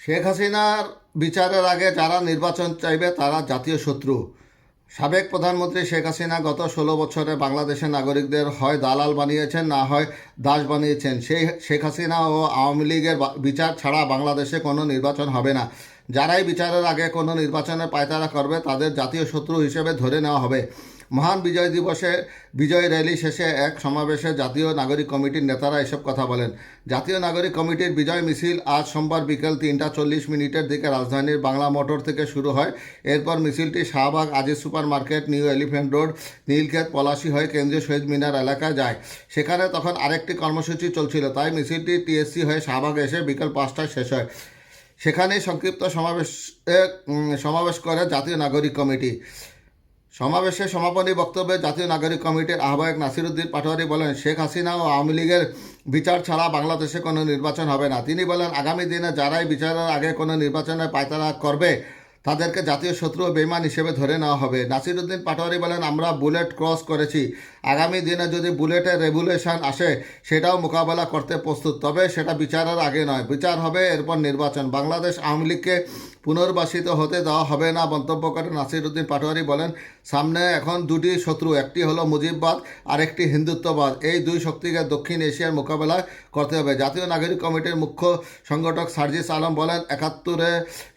শেখ হাসিনার বিচারের আগে যারা নির্বাচন চাইবে, তারা জাতীয় শত্রু। সাবেক প্রধানমন্ত্রী শেখ হাসিনা গত ষোলো বছরে বাংলাদেশের নাগরিকদের হয় দালাল বানিয়েছেন, না হয় দাস বানিয়েছেন। সেই শেখ হাসিনা ও আওয়ামী লীগের বিচার ছাড়া বাংলাদেশে কোনো নির্বাচন হবে না। যারাই বিচারের আগে কোনো নির্বাচনের পায়তারা করবে, তাদের জাতীয় শত্রু হিসেবে ধরে নেওয়া হবে। মহান বিজয় দিবসে বিজয় র্যালি শেষে এক সমাবেশে জাতীয় নাগরিক কমিটির নেতারা এসব কথা বলেন। জাতীয় নাগরিক কমিটির বিজয় মিছিল আজ সোমবার বিকেল তিনটা চল্লিশ মিনিটের দিকে রাজধানীর বাংলা মোটর থেকে শুরু হয়। এরপর মিছিলটি Shahbag Aziz Super Market New Elephant Road, Nilkhet, Palashi হয়ে কেন্দ্রীয় শহীদ মিনার এলাকায় যায়। সেখানে তখন আরেকটি কর্মসূচি চলছিল, তাই মিছিলটি টিএসসি হয়ে শাহবাগ এসে বিকেল পাঁচটায় শেষ হয়। সেখানেই সংক্ষিপ্ত সমাবেশে সমাবেশ করে জাতীয় নাগরিক কমিটি। সমাবেশে সমাপনী বক্তব্যে জাতীয় নাগরিক কমিটির আহ্বায়ক নাসিরুদ্দিন পাটোয়ারি বলেন, শেখ হাসিনা ও আওয়ামী লীগের বিচার ছাড়া বাংলাদেশে কোনো নির্বাচন হবে না। তিনি বলেন, আগামী দিনে যারাই বিচারের আগে কোনো নির্বাচনে পায়তারা করবে, তাদেরকে জাতীয় শত্রু ও বেমান হিসেবে ধরে নেওয়া হবে। নাসিরুদ্দিন পাটোয়ারি বলেন, আমরা বুলেট ক্রস করেছি। আগামী দিনে যদি বুলেটের রেগুলেশন আসে, সেটাও মোকাবেলা করতে প্রস্তুত। তবে সেটা বিচারের আগে নয়। বিচার হবে এরপর নির্বাচন। বাংলাদেশ আওয়ামী লীগকে পুনর্বাসিত হতে দেওয়া হবে না, মন্তব্য করে নাসিরুদ্দিন পাটোয়ারি বলেন, সামনে এখন দুটি শত্রু, একটি হলো মুজিববাদ আরেকটি হিন্দুত্ববাদ। এই দুই শক্তিকে দক্ষিণ এশিয়ার মোকাবেলা করতে হবে। জাতীয় নাগরিক কমিটির মুখ্য সংগঠক সার্জিস আলম বলেন, একাত্তরে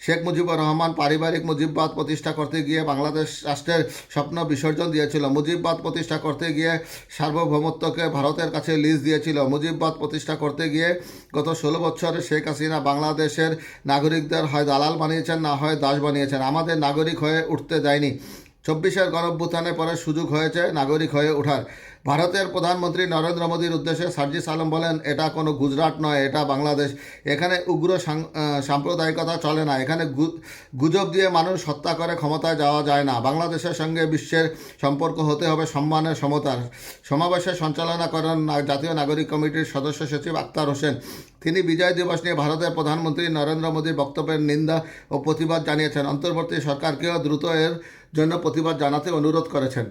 শেখ মুজিবুর রহমান পারিবারিক মুজিববাদ প্রতিষ্ঠা করতে গিয়ে বাংলাদেশ রাষ্ট্রের স্বপ্ন বিসর্জন দিয়েছিল। মুজিববাদ প্রতিষ্ঠা করতে গিয়ে সার্বভৌমত্বকে ভারতের কাছে লিজ দিয়েছিল। মুজিববাদ প্রতিষ্ঠা করতে গিয়ে গত ষোলো বছরে শেখ হাসিনা বাংলাদেশের নাগরিকদের হয় দালাল বানিয়েছেন, না হয় দাস বানিয়েছেন। আমাদের নাগরিক হয়ে উঠতে দেয়নি। চব্বিশের গণভ্যুত্থানের পরে সুযোগ হয়েছে নাগরিক হয়ে ওঠার। ভারতের প্রধানমন্ত্রী নরেন্দ্র মোদীর উদ্দেশ্যে সার্জিস আলম বলেন, এটা কোনো গুজরাট নয়, এটা বাংলাদেশ। এখানে উগ্র সাম্প্রদায়িকতা চলে না। এখানে গুজব দিয়ে মানুষ হত্যা করে ক্ষমতায় যাওয়া যায় না। বাংলাদেশের সঙ্গে বিশ্বের সম্পর্ক হতে হবে সম্মানের সমতার। সমাবেশে সঞ্চালনা করেন জাতীয় নাগরিক কমিটির সদস্য সচিব আক্তার হোসেন। তিনি বিজয় দিবস নিয়ে ভারতের প্রধানমন্ত্রী নরেন্দ্র মোদীর বক্তব্যের নিন্দা ও প্রতিবাদ জানিয়েছেন। অন্তর্বর্তী সরকারকেও দ্রুত এর জন্য প্রতিবাদ জানাতে অনুরোধ করেছেন।